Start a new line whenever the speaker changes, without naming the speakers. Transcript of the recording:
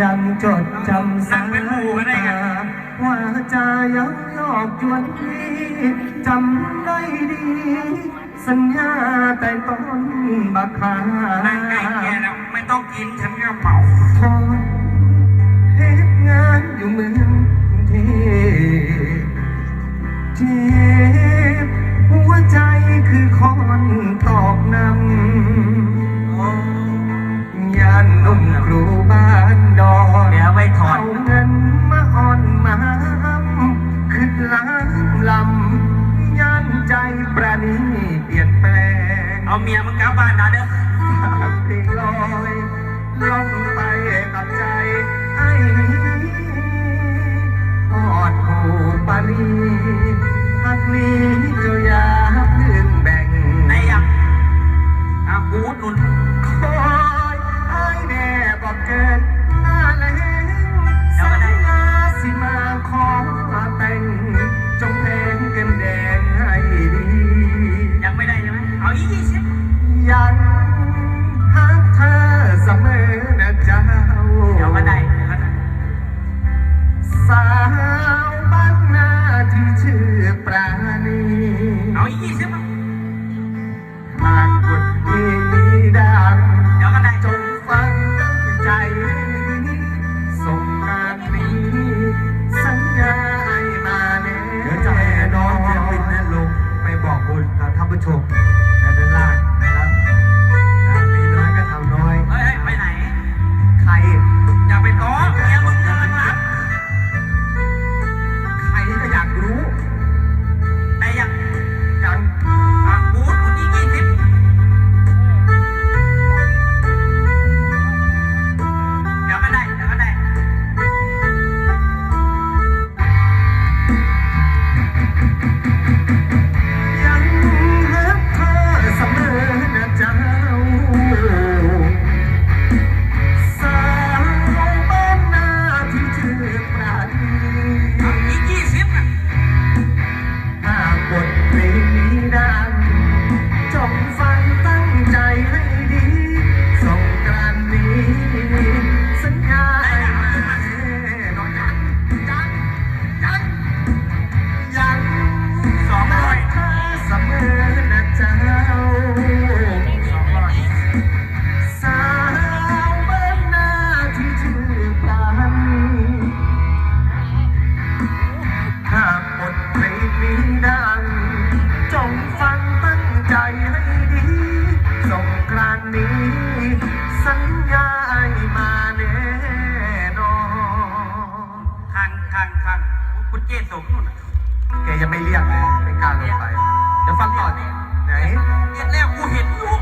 ยังจดจำสายตาว่าจะยังหลอกจวนพี่จำได้ดี สัญญาแต่ต้นบักคา
นั่งไก่แกแล้วไม่ต้องกินฉันก็เมาา
นนุ่มครูบ้านดอน
เดี๋ยวไว้ถอด
เอาเงินมาอ่อนมาขึ้นล้านลำยานใจประนีเปลี่ยนแปลง
เอาเมียมึงกลับบ้านนะเด้อ
เพลงลอยล่องไปกับใจไอ้อ ยี่สิ
บ
ยังหักเธอเสมอนะเจ้า
เดี๋ยวก็ได้เดี๋ยวก็ได้
สาวบ้านนาที่ชื่อปราณี
เอาอีกยี่สิบอะ
หากกดที่มีดัง
เดี๋ยวก็ได้
จงฟังตั้งใจให้ดีส่งงานนี้สัญญาให้มาแน่
เดี๋ยวจะให้น้องศิลปินนั้นลงไปบอกบุญกับท่านผู้ชม จงังไม่เรียก
เลยเป็นกา
ร
ลงไป เดี๋ยว
ฟังต่อนี่ไหน เรี
ย
นแรกกูเห็นอยู่